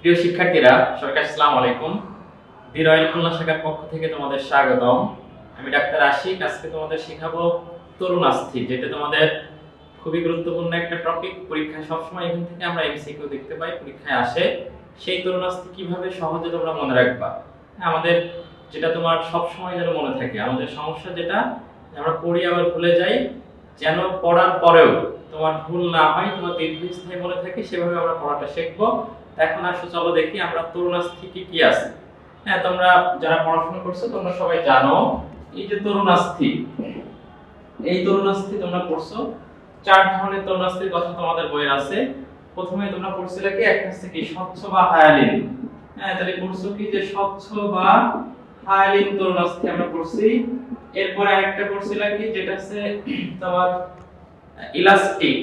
প্রিয় শিক্ষার্থীরা, সরকার আসসালামু আলাইকুম। বীর অয়েল খুলনা শাখার পক্ষ থেকে তোমাদের স্বাগতম। আমি ডাক্তার আশিক, আজকে তোমাদের শেখাবো তরুণ আস্থি, যেটা তোমাদের খুবই গুরুত্বপূর্ণ একটা টপিক পরীক্ষায় সবসময় এখান থেকে আমরা এমসিকিউ দেখতে পাই, পরীক্ষায় আসে। সেই তরুণ আস্থি কীভাবে সহজে তোমরা মনে রাখবা? আমাদের যেটা তোমার সবসময় যেন মনে থাকে, আমাদের সমস্যা যেটা আমরা পড়ি আবার ভুলে যাই, যেন পড়ার পরেও তোমার ভুল না হয়, তোমার দীর্ঘস্থায়ী মনে থাকে, সেভাবে আমরা পড়াটা শিখব। এখন আসো, চলো দেখি আমরা তরুণাস্থি কি কি আছে। হ্যাঁ তোমরা যারা পড়াশোনা করছ, তোমরা সবাই জানো, এই যে তরুণাস্থি, এই তরুণাস্থি তোমরা পড়ছো, চার ধরনের তরুণাস্থির কথা তোমাদের বইয়ে আছে। প্রথমে তোমরা পড়ছিলে কি? একটা হচ্ছে কি, স্বচ্ছ বা হায়ালিন। হ্যাঁ তাহলে পড়ছো কি যে স্বচ্ছ বা হায়ালিন তরুণাস্থি আমরা পড়ছি। এরপরে আরেকটা পড়ছিলাম কি, যেটা হচ্ছে তোমার ইলাস্টিক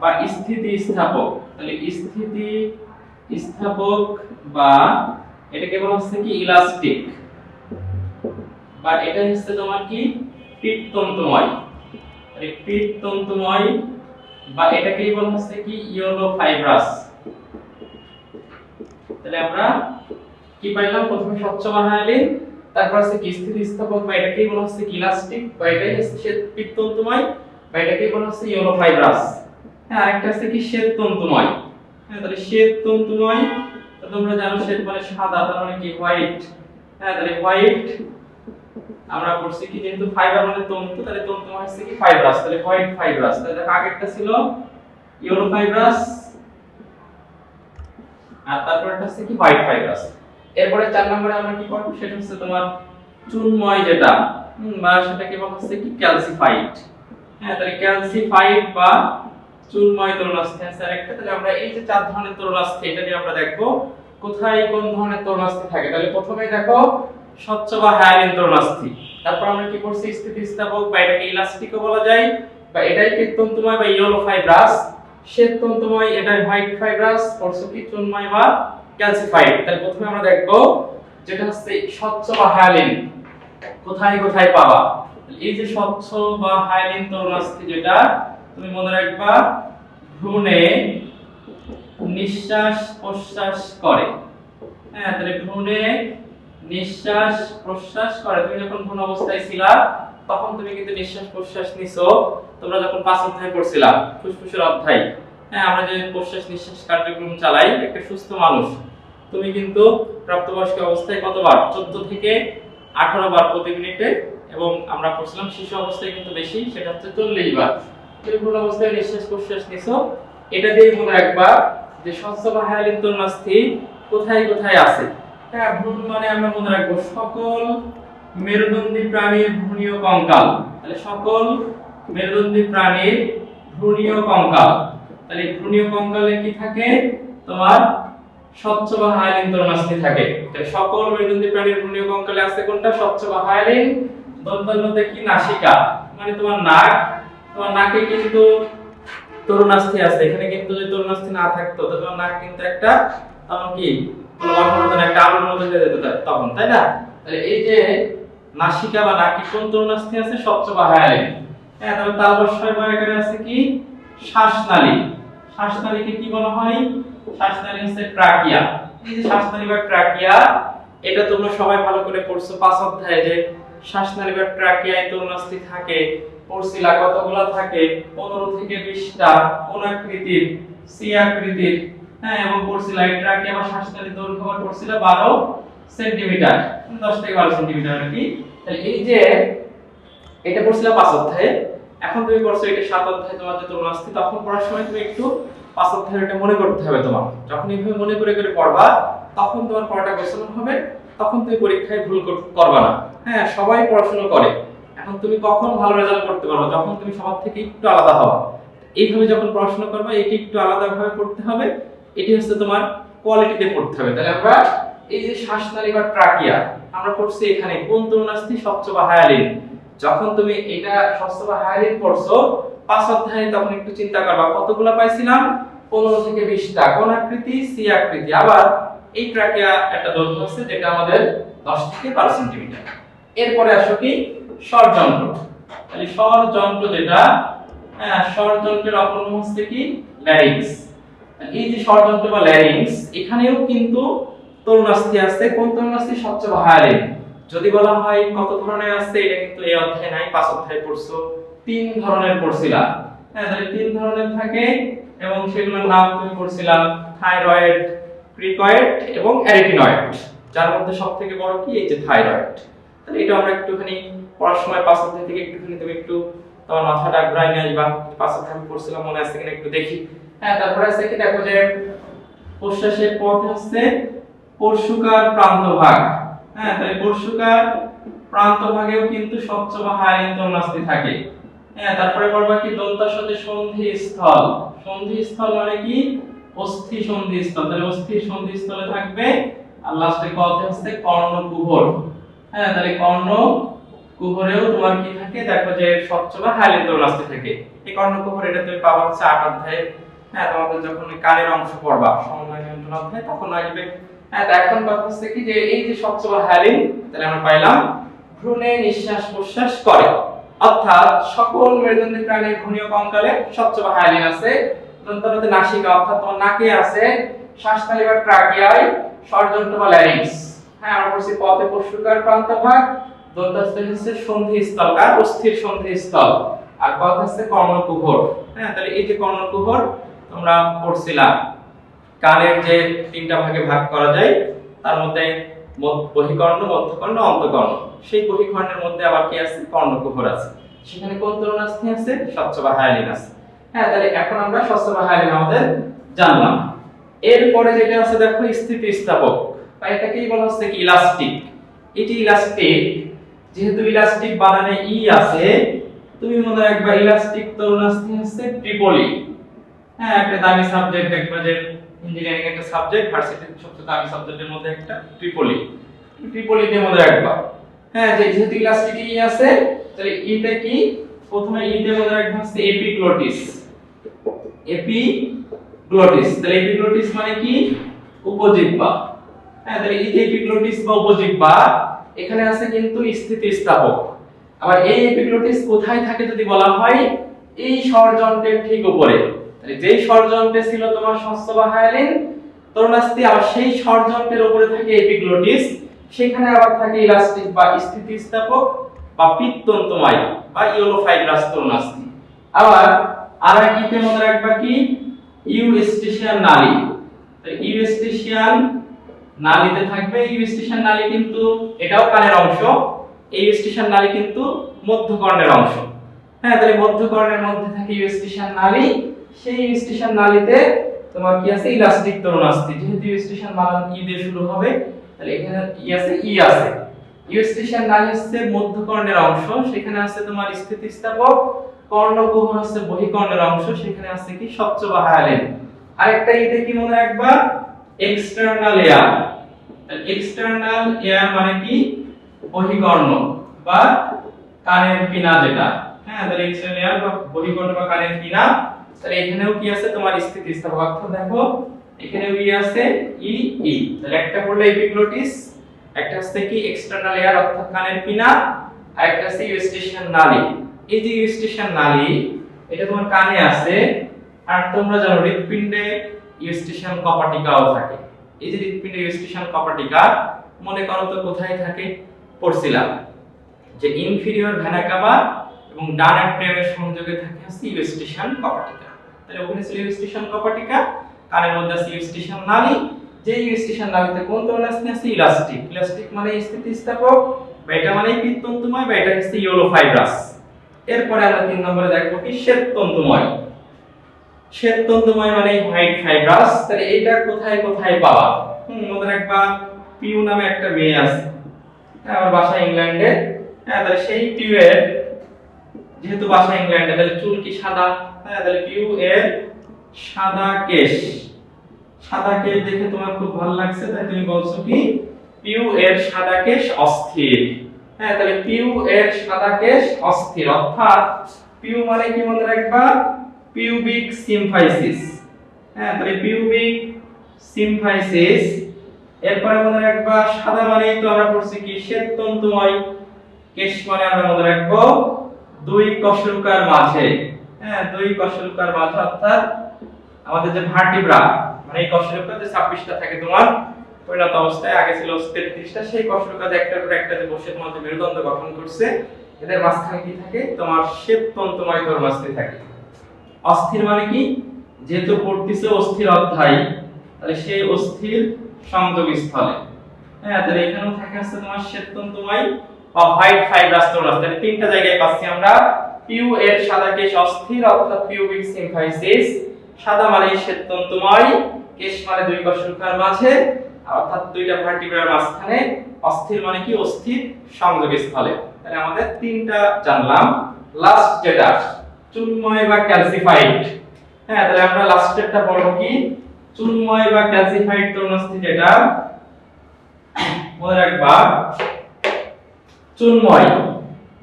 বা স্থিতি স্থাপক তাহলে স্থিতি স্থাপক বা এটাকে বলা হচ্ছে কি ইলাস্টিক বা এটা হচ্ছে তোমার কি পিত্তন্তময় তাহলে পিত্তন্তময় বা এটাকেই বলা হচ্ছে কি ইয়েলো ফাইব্রাস তাহলে আমরা কি পাইলাম? প্রথমে স্বচ্ছ বানাইলেন তারপর আছে কি স্থিতিস্থাপক বা এটাকেই বলা হচ্ছে কি ইলাস্টিক বা এটাই হচ্ছে পিত্তন্তময়, বা এটাকেই বলা হচ্ছে ইয়েলো ফাইব্রাস হ্যাঁ আরেকটা আছে কি শ্বেত তন্তুময় হ্যাঁ তাহলে শ্বেত তন্তুময় তো তোমরা জানো শ্বেত মানে সাদা, তার মানে কি? হোয়াইট হ্যাঁ তাহলে হোয়াইট আমরা পড়ছি কি? যেহেতু ফাইবার মানে তন্তু, তাহলে তন্তু মানে হচ্ছে কি? ফাইব্রাস তাহলে হোয়াইট ফাইব্রাস তাহলে দেখো, আগেরটা ছিল ইয়েলো ফাইব্রাস আর তারপরটা হচ্ছে কি? হোয়াইট ফাইব্রাস এরপরে চার নম্বরে আমরা কি পড়ব সেটা হচ্ছে তোমার চুনময় যেটা বা সেটাকে বলা হচ্ছে কি? ক্যালসিফাইড হ্যাঁ তাহলে ক্যালসিফাইড বা চুনময় তরুণাস্থি। আছে আরেকটা তাহলে আমরা এই যে চার ধরনের তরুণাস্থি, এটা নিয়ে আমরা দেখব কোথায় কোন ধরনের তরুণাস্থি থাকে। তাহলে প্রথমেই দেখো, স্বচ্ছ বা হায়ালিন তরুণাস্থি। তারপর আমরা কি করছি? স্থিতিস্থাপক, বা এটাকে ইলাস্টিকও বলা যায়, বা এটাই কীর্তনতুময় বা ইয়েলো ফাইব্রাস শ্বেত তন্তুময়, এটাই হোয়াইট ফাইব্রাস পরশুকি চুনময় বা ক্যালসিফাইড তাহলে প্রথমে আমরা দেখব যেটা হচ্ছে স্বচ্ছ বা হায়ালিন। কোথায় কোথায় পাবা এই যে স্বচ্ছ বা হায়ালিন তরুণাস্থি যেটা তুমি মনে রাখবা, ভ্রূণে নিঃশ্বাস প্রশ্বাস করে। হ্যাঁ তাহলে ভ্রূণে নিঃশ্বাস প্রশ্বাস করে। তুমি যখন ভ্রূণ অবস্থায় ছিলা, তখন তুমি কিন্তু নিঃশ্বাস প্রশ্বাস নিছো। তোমরা যখন পাঁচ অধ্যায় পড়ছিলা, ফুসফুসের অধ্যায় হ্যাঁ আমরা যে প্রশ্বাস নিঃশ্বাস কার্যক্রম চালাই, একটা সুস্থ মানুষ। তুমি কিন্তু প্রাপ্তবয়স্ক অবস্থায় কতবার? চোদ্দ থেকে আঠারো বার প্রতি মিনিটে, এবং আমরা পড়ছিলাম শিশু অবস্থায় কিন্তু বেশি, সেটা হচ্ছে চল্লিশ বার। তুমি অবস্থায় নিঃশ্বাস প্রশ্বাস নিছো। এটা দিয়ে মনে রাখবা যে স্বচ্ছ বা হায়ালিন তরুণাস্থি কোথায় কোথায় আছে? হ্যাঁ ভ্রূণ মানে আমরা মনে রাখব সকল মেরুদণ্ডী প্রাণীর ভ্রূণীয় কঙ্কাল। তাহলে সকল মেরুদণ্ডী প্রাণীর ভ্রূণীয় কঙ্কাল। তাহলে ভ্রূণীয় কঙ্কালে কি থাকে? তোমার স্বচ্ছ বা হায়ালিন তরুণাস্থি থাকে। তাহলে সকল মেরুদণ্ডী প্রাণীর ভ্রূণীয় কঙ্কালে আছে কোনটা? স্বচ্ছ বা হায়ালিন দন্তন্যতে কি নাসিকা? মানে তোমার নাক নাকে কিন্তু তরুণাস্থি আছে। এখানে কিন্তু যদি তরুণাস্থি না থাকতো তো তোমার নাক কিন্তু একটা তখন কি একটা আলুর মতন হয়ে যেত তখন, তাই না? তাহলে এই যে নাসিকা বা নাকি কোন তরুণাস্থি আছে? স্বচ্ছ বা হায়ালিন হ্যাঁ তাহলে বা এখানে আছে কি? শ্বাসনালী। শ্বাসনালীকে কি বলা হয়? শ্বাসনালী হচ্ছে ট্রাকিয়া। এই যে শ্বাসনালী বা ট্রাকিয়া, এটা তোমরা সবাই ভালো করে পড়ছো পাঁচ অধ্যায়ে যে শ্বাসনালী বা ট্রাকিয়ায় তরুণাস্থি থাকে। পড়ছিলা কতগুলো থাকে? পনেরো থেকে বিশটা। কোন আকৃতির? সি আকৃতির। হ্যাঁ এবং পড়ছিলা এই কি আমার শ্বাসনালী দৈর্ঘ্য আবার পড়ছিলা বারো সেন্টিমিটার। দশ থেকে বারো সেন্টিমিটার আর কি। তাহলে এই যে এটা পড়ছিলাম পাঁচ অধ্যায়ে। এখন তুমি পড়ছো এটা সাত অধ্যায়ে, তোমার যে তরুণাস্থি তখন পড়ার সময় তুমি একটু পাঁচ অধ্যায়ের এটা মনে করতে হবে তোমার। যখন এইভাবে মনে করে করে পড়বা, তখন তোমার পড়াটা গোছানো হবে, তখন তুমি পরীক্ষায় ভুল কর- করবা না। হ্যাঁ সবাই পড়াশোনা করে। এখন তুমি কখন ভালো রেজাল্ট করতে পারবে? যখন তুমি সবার থেকে একটু আলাদা হবা এইভাবে যখন পড়াশোনা করবে, এটি একটু আলাদাভাবে পড়তে হবে। এটি হচ্ছে তোমার কোয়ালিটিতে পড়তে হবে। তাহলে আমরা এই যে শ্বাসনালী বা ট্রাকিয়া আমরা পড়ছি এখানে। কোন তরুণাস্থি স্বচ্ছ বা হায়ালিন যখন তুমি এটা স্বচ্ছ বা হায়ালিন পড়ছো, পাঁচ অধ্যায়ে তখন একটু চিন্তা করবা, কতগুলো পাইছিলাম? পনেরো থেকে বিশটা। কোন আকৃতি? সি আকৃতি। আবার এই ট্রাকিয়া একটা দৈর্ঘ্য আছে, যেটা আমাদের দশ থেকে বারো সেন্টিমিটার এরপরে আসো কি? স্বর যন্ত্র তাহলে স্বর যন্ত্র যেটা হ্যাঁ স্বর যন্ত্রের অপর নাম হচ্ছে কি? ল্যারিংস এই যে ষড়যন্ত্র বা ল্যারিংস এখানেও কিন্তু তরুণাস্থি আছে। কোন তরুণাস্থি? সবচেয়ে ভায়ালিন যদি বলা হয় কত ধরনের আছে, এটা কিন্তু এই অধ্যায়ে নাই, পাঁচ অধ্যায়ে পড়ছো। তিন ধরনের পড়ছিলা। হ্যাঁ তাহলে তিন ধরনের থাকে এবং সেগুলোর নাম তুমি পড়ছিলা থাইরয়েড ক্রিকয়েড এবং অ্যারিটিনয়েড যার মধ্যে সব থেকে বড় কি? এই যে থাইরয়েড তাহলে এটা আমরা একটুখানি পড়ার সময় পাঁচ অধ্যায় থেকে একটুখানি তুমি একটু তোমার মাথাটা ঘুরাই নিয়ে আসবা। পাঁচ অধ্যায় পড়ছিলাম, মনে আছে কিনা একটু দেখি। হ্যাঁ তারপরে আছে কি দেখো যে প্রশ্বাসের পথ হচ্ছে পরশুকার প্রান্তভাগ। হ্যাঁ তাহলে পরশুকার প্রান্তভাগেও কিন্তু স্বচ্ছ বা তরুণাস্থি থাকে। হ্যাঁ তারপরে পড়বা কি দন্তার সাথে সন্ধি স্থল। সন্ধি স্থল মানে কি? অস্থি সন্ধি স্থল। তাহলে অস্থি সন্ধি স্থলে থাকবে আর লাস্টে কতে হচ্ছে কর্ণকুহর হ্যাঁ তাহলে কর্ণ কুহরেও তোমার কি থাকে? দেখো যে স্বচ্ছ বা থাকে। এই কর্ণকুহর এটা তুমি পাবা হচ্ছে আট অধ্যায়ে। হ্যাঁ তোমাদের যখন কানের অংশ পড়বা, সমন্বয় নিয়ন্ত্রণ তখন আসবে। হ্যাঁ এখন কথা হচ্ছে কি যে এই যে স্বচ্ছ বা তাহলে আমরা পাইলাম, ভ্রূণে নিঃশ্বাস প্রশ্বাস করে। অর্থাৎ সকল মেরুদণ্ডী প্রাণীর ভ্রূণীয় কঙ্কালে স্বচ্ছ বা আছে। নাসিকা, অর্থাৎ তোমার নাকে আছে শ্বাসনালী বা ট্রাকিয়ায় ষড়যন্ত্র বা ল্যারিংস হ্যাঁ আমরা বলছি পথে পশুকার প্রান্তভাগ দন্তস্থল হচ্ছে সন্ধি স্থলকার অস্থির সন্ধি স্থল আর পথ হচ্ছে কর্ণকুহর হ্যাঁ তাহলে এই যে কর্ণকুহর তোমরা পড়ছিলাম কানের যে তিনটা ভাগে ভাগ করা যায়, তার মধ্যে বহিকর্ণ, মধ্যকর্ণ, অন্তকর্ণ। সেই বহিকর্ণের মধ্যে আবার কি আছে? কর্ণকুহর আছে। সেখানে কোন তরুণাস্থি আছে? স্বচ্ছ বা হায়ালিন আছে। হ্যাঁ তাহলে এখন আমরা স্বচ্ছ বা হায়ালিন আমাদের জানলাম। এরপরে যেটা আছে, দেখো স্থিতিস্থাপক। বা এটাকেই বলা হচ্ছে কি ইলাস্টিক এটি ইলাস্টিক যেহেতু ইলাস্টিক বানানে ই আছে, তুমি মনে রাখবা ইলাস্টিক তরুণাস্থি হচ্ছে ট্রিপলি হ্যাঁ একটা দামি সাবজেক্ট দেখবা যে ইঞ্জিনিয়ারিং একটা সাবজেক্ট ভার্সিটির সবচেয়ে দামি সাবজেক্টের মধ্যে একটা ট্রিপলি ট্রিপলি দিয়ে মনে রাখবা। হ্যাঁ যে যেহেতু ইলাস্টিক ই আছে, তাহলে ইতে কি? প্রথমে ইতে মনে রাখবা হচ্ছে এপিগ্লোটিস এপিগ্লোটিস তাহলে এপিগ্লোটিস মানে কি? উপজিহ্বা হ্যাঁ তাহলে এই যে এপিগ্লোটিস বা এখানে আছে কিন্তু স্থিতিস্থাপক। আবার এই এপিগ্লোটিস কোথায় থাকে যদি বলা হয়, এই ষড়যন্ত্রের ঠিক উপরে। তাহলে যেই ষড়যন্ত্রে ছিল তোমার স্বচ্ছ বা হায়ালিন, তরুণাস্থি, আবার সেই ষড়যন্ত্রের উপরে থাকে এপিগ্লোটিস সেখানে আবার থাকে ইলাস্টিক বা স্থিতিস্থাপক বা পিত্তন্তময় বা ইওলোফাইব্রাস তরুণাস্থি। আবার আর এক মনে রাখবা কি? ইউস্টিশিয়ান নালী। ইউস্টিশিয়ান নালীতে থাকবে ইউস্টিশিয়ান নালী কিন্তু এটাও কানের অংশ, এই ইউস্টিশিয়ান নালী কিন্তু মধ্যকর্ণের অংশ। হ্যাঁ তাহলে মধ্যকর্ণের মধ্যে থাকে ইউস্টিশিয়ান নালী, সেই ইউস্টিশিয়ান নালীতে তোমার কি আছে? ইলাস্টিক তরুণাস্থি যেহেতু ইউস্টিশিয়ান বানান ই দিয়ে শুরু হবে, তাহলে এখানে ই আছে ই আছে। ইউস্টিশিয়ান নালী হচ্ছে মধ্যকর্ণের অংশ, সেখানে আছে তোমার স্থিতিস্থাপক কর্ণকুহর হচ্ছে বহিকর্ণের অংশ, সেখানে আছে কি? স্বচ্ছ বা হায়ালিন আরেকটা ইতে কি মনে রাখবা? এক্সটার্নাল এয়ার এক্সটার্নাল এয়ার মানে কি? বহিকর্ণ বা কানের পিনা যেটা। হ্যাঁ তাহলে এক্সটার্নাল এয়ার বা বহিকর্ণ বা কানের পিনা তাহলে এখানেও কি আছে? তোমার স্থিতিস্থাপক অর্থাৎ দেখো, এখানেও ই আছে? ই ই তাহলে একটা হলো এপিগ্লোটিস একটা হচ্ছে কি? এক্সটার্নাল এয়ার অর্থাৎ কানের পিনা আর একটা হচ্ছে ইউস্টেশন নালী। এই যে ইউস্টেশন নালী, এটা তোমার কানে আছে, আর তোমরা জানো হৃৎপিণ্ডে ইউস্টেশন কপাটিকাও থাকে। এই যে হৃৎপিণ্ডে ইউস্টেশন কপাটিকা মনে করো তো কোথায় থাকে? পড়ছিলাম যে ইনফিরিয়র ভেনা কাভা এবং ডান অ্যাট্রিয়ামের সংযোগে থাকে হচ্ছে ইউস্টেশন কপাটিকা তাহলে ওখানে ছিল ইউস্টেশন কপাটিকা কানের মধ্যে আছে ইউস্টেশন নালী। যে ইউস্টেশন নালীতে কোন তরুণাস্থি আছে? ইলাস্টিক ইলাস্টিক মানে স্থিতিস্থাপক, বা এটা মানে পিত্তন্তময়, বা এটা হচ্ছে ইওলোফাইব্রাস এরপরে আমরা তিন নম্বরে দেখব কি, শ্বেততন্তুময়। শ্বেততন্তুময় মানে হোয়াইট ফাইব্রাস তাহলে এটা কোথায় কোথায় পাওয়া? হুম মনে রাখবা পিউ নামে একটা মেয়ে আছে। হ্যাঁ আমার বাসা ইংল্যান্ডে। হ্যাঁ তাহলে সেই পিউ এর, যেহেতু বাসা ইংল্যান্ডে, তাহলে চুল কি সাদা? হ্যাঁ তাহলে পিউ এর সাদা কেশ। সাদা কেশ দেখে তোমার খুব ভালো লাগছে, তাই তুমি বলছো কি? পিউ এর সাদা কেশ অস্থির। হ্যাঁ তাহলে পিউ এর সাদা কেশ অস্থির। অর্থাৎ পিউ মানে কি মনে রাখবা? পিউবিক সিম্ফাইসিস হ্যাঁ তাহলে পিউবিক সিম্ফাইসিস এরপরে মনে রাখবা সাদা মানেই তো আমরা পড়ছি কি, শ্বেততন্তুময় কেশ মানে আমরা মনে রাখব দুই কশলুকার মাঝে। হ্যাঁ দুই কশলুকার মাঝে অর্থাৎ আমাদের যে ভার্টিব্রা মানে এই কষ্টরেখা যে ছাব্বিশটা থাকে তোমার পরিণত অবস্থায় আগে ছিল তেত্রিশটা, সেই কষ্টরেখা যে একটার পর একটা যে বসে তোমার যে মেরুদণ্ড গঠন করছে, এদের মাঝখানে কি থাকে? তোমার শ্বেত তন্তুময় থাকে। অস্থির মানে কি? যেহেতু পড়তেছে অস্থির অধ্যায়, তাহলে সেই অস্থির সংযোগ স্থলে হ্যাঁ তাহলে এখানেও থাকে আছে তোমার শ্বেততন্তুময় বা হোয়াইট ফাইব্রাস টোনাস তাহলে তিনটা জায়গায় পাচ্ছি আমরা। পিউ এর সাদা কেশ অস্থির, অর্থাৎ পিউবিক সিম্ফাইসিস সাদা মানে শ্বেততন্তুময়, কেশ মানে দুই কশরুকার মাঝে, অর্থাৎ দুইটা ভার্টিব্রার মাঝখানে। অস্থির মানে কি? অস্থির সংযোগ স্থলে তাহলে আমাদের তিনটা জানলাম। লাস্ট যেটা চুনময় বা ক্যালসিফাইড হ্যাঁ তাহলে আমরা লাস্টেরটা পড়ব কি? চুনময় বা ক্যালসিফাইড তরুণস্থি যেটা, মনে রাখবা, চুনময়।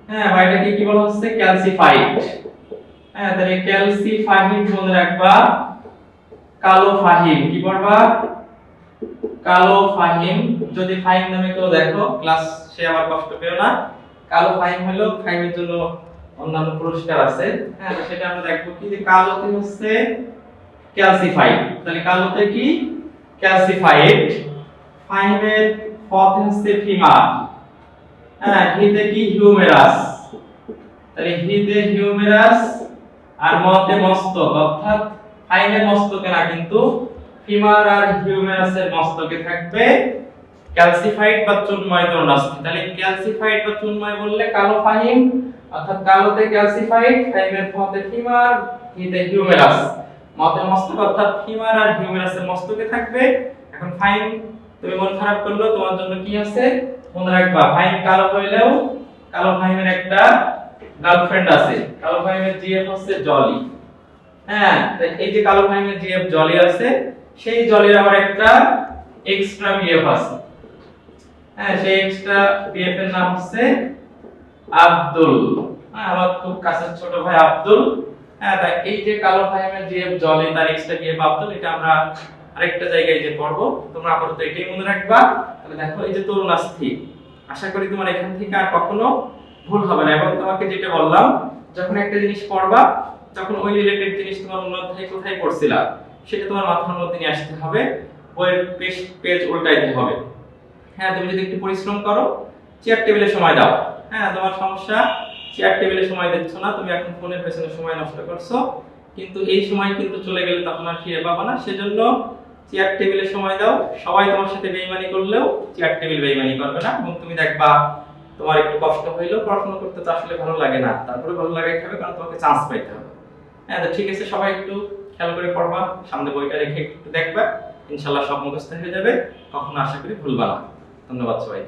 হ্যাঁ বা এটাকে কি বলা হচ্ছে? ক্যালসিফাইড হ্যাঁ তাহলে ক্যালসিফাইড মনে রাখবা, কালো ফাহিম। কি পড়বা? কালো ফাহিম। যদি ফাহিম নামে কেউ দেখো ক্লাস সে আবার কষ্ট পেও না। কালো ফাহিম হলো, ফাহিমের জন্য অন্যান্য পুরস্কার আছে। হ্যাঁ। সেটা আমরা দেখব কি যে কালোতে হচ্ছে ক্যালসিফাইড তাহলে কালোতে কি? ক্যালসিফাইড ফাহিমের পথ হচ্ছে ফিমার হ্যাঁ হিতে কি? হিউমেরাস তাহলে হিতে হিউমেরাস আর মতে মস্তক। অর্থাৎ ফাইনের মস্তকে না কিন্তু ফিমার আর হিউমেরাসের মস্তকে থাকবে ক্যালসিফাইড বা চুনময় তরুণাস্থি তাহলে ক্যালসিফাইড বা চুনময় বললে কালো ফাহিম অর্থাৎ কালোতে ক্যালসিফাইড ফাইমের পথে ফিমার, হিতে হিউমেরাস। মতে মস্তক, অর্থাৎ ফিমার আর হিউমেরাসের মস্তকে থাকবে। এখন ফাইম তুমি মন খারাপ করল, তোমার জন্য কি আছে? মনে রাখবা ফাইম কালো হইলেও, কালো ফাইমের একটা গার্লফ্রেন্ড আছে। কালো ফাইমের জিএফ হচ্ছে জলি হ্যাঁ তাই এই যে কালো ফাইমের জিএফ জলি আছে, সেই জলির আবার একটা এক্সট্রা বিএফ আছে। হ্যাঁ সেই এক্সট্রা বিএফ এর নাম হচ্ছে আব্দুল। হ্যাঁ আমার খুব কাছের ছোট ভাই আব্দুল। হ্যাঁ এই যে কালো জিএফ জলি তার বিএফ আব্দুল? এটা আমরা আরেকটা জায়গায় যে পড়ব। তোমরা আপাতত এটাই মনে রাখবা। তাহলে দেখো, এই যে আশা করি তোমার এখান থেকে আর কখনো ভুল হবে না। এবং তোমাকে যেটা বললাম, যখন একটা জিনিস পড়বা, তখন ওই রিলেটেড জিনিস তোমার অন্য অধ্যায়ে কোথায় পড়ছিলা, সেটা তোমার মাথার মধ্যে নিয়ে আসতে হবে। বইয়ের পেজ পেজ উল্টাইতে হবে। হ্যাঁ তুমি যদি একটু পরিশ্রম করো চেয়ার টেবিলে সময় দাও। হ্যাঁ তোমার সমস্যা? চেয়ার টেবিলে সময় দিচ্ছ না, তুমি এখন ফোনের পেছনে সময় নষ্ট করছ। কিন্তু এই সময় কিন্তু চলে গেলে তখন আর ফিরে পাবা না। সেজন্য চেয়ার টেবিলে সময় দাও। সবাই তোমার সাথে বেইমানি করলেও চেয়ার টেবিল বেইমানি করবে না। এবং তুমি দেখবা তোমার একটু কষ্ট হইলেও পড়াশোনা করতে তো আসলে ভালো লাগে না। তারপরে ভালো লাগাইতে হবে, কারণ তোমাকে চান্স পাইতে হবে। হ্যাঁ তো ঠিক আছে, সবাই একটু খেয়াল করে পড়বা। সামনে বইটা রেখে একটু দেখবা। ইনশাল্লাহ সব মুখস্থ হয়ে যাবে। কখনো আশা করি ভুলবা না। ধন্যবাদ সবাই